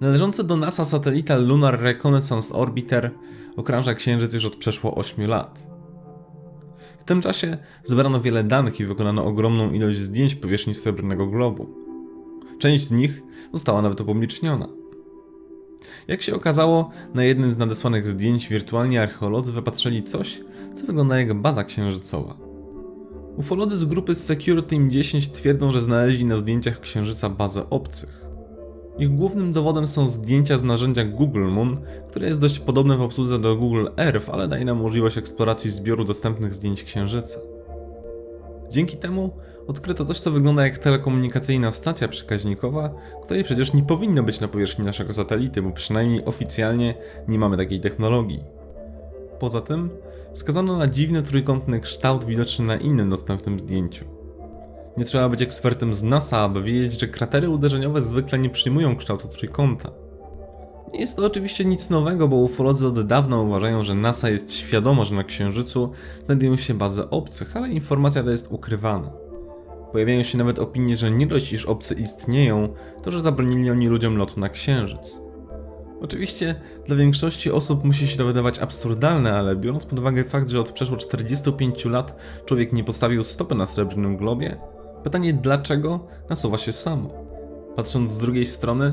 Należący do NASA satelita Lunar Reconnaissance Orbiter okrąża Księżyc już od przeszło 8 lat. W tym czasie zebrano wiele danych i wykonano ogromną ilość zdjęć powierzchni srebrnego globu. Część z nich została nawet upubliczniona. Jak się okazało, na jednym z nadesłanych zdjęć wirtualni archeolodzy wypatrzyli coś, co wygląda jak baza księżycowa. Ufolodzy z grupy Secure Team 10 twierdzą, że znaleźli na zdjęciach księżyca bazę obcych. Ich głównym dowodem są zdjęcia z narzędzia Google Moon, które jest dość podobne w obsłudze do Google Earth, ale daje nam możliwość eksploracji zbioru dostępnych zdjęć księżyca. Dzięki temu odkryto coś, co wygląda jak telekomunikacyjna stacja przekaźnikowa, której przecież nie powinno być na powierzchni naszego satelity, bo przynajmniej oficjalnie nie mamy takiej technologii. Poza tym wskazano na dziwny trójkątny kształt widoczny na innym dostępnym zdjęciu. Nie trzeba być ekspertem z NASA, aby wiedzieć, że kratery uderzeniowe zwykle nie przyjmują kształtu trójkąta. Nie jest to oczywiście nic nowego, bo ufolodzy od dawna uważają, że NASA jest świadoma, że na Księżycu znajdują się bazy obcych, ale informacja ta jest ukrywana. Pojawiają się nawet opinie, że nie dość iż obcy istnieją, to że zabronili oni ludziom lotu na Księżyc. Oczywiście dla większości osób musi się to wydawać absurdalne, ale biorąc pod uwagę fakt, że od przeszło 45 lat człowiek nie postawił stopy na srebrnym globie, pytanie dlaczego nasuwa się samo. Patrząc z drugiej strony,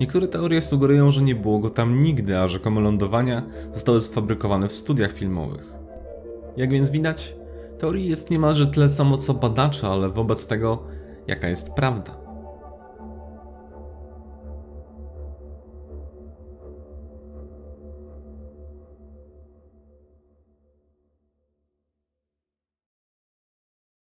niektóre teorie sugerują, że nie było go tam nigdy, a rzekome lądowania zostały sfabrykowane w studiach filmowych. Jak więc widać, teorii jest niemalże tyle samo co badaczy, ale wobec tego, jaka jest prawda.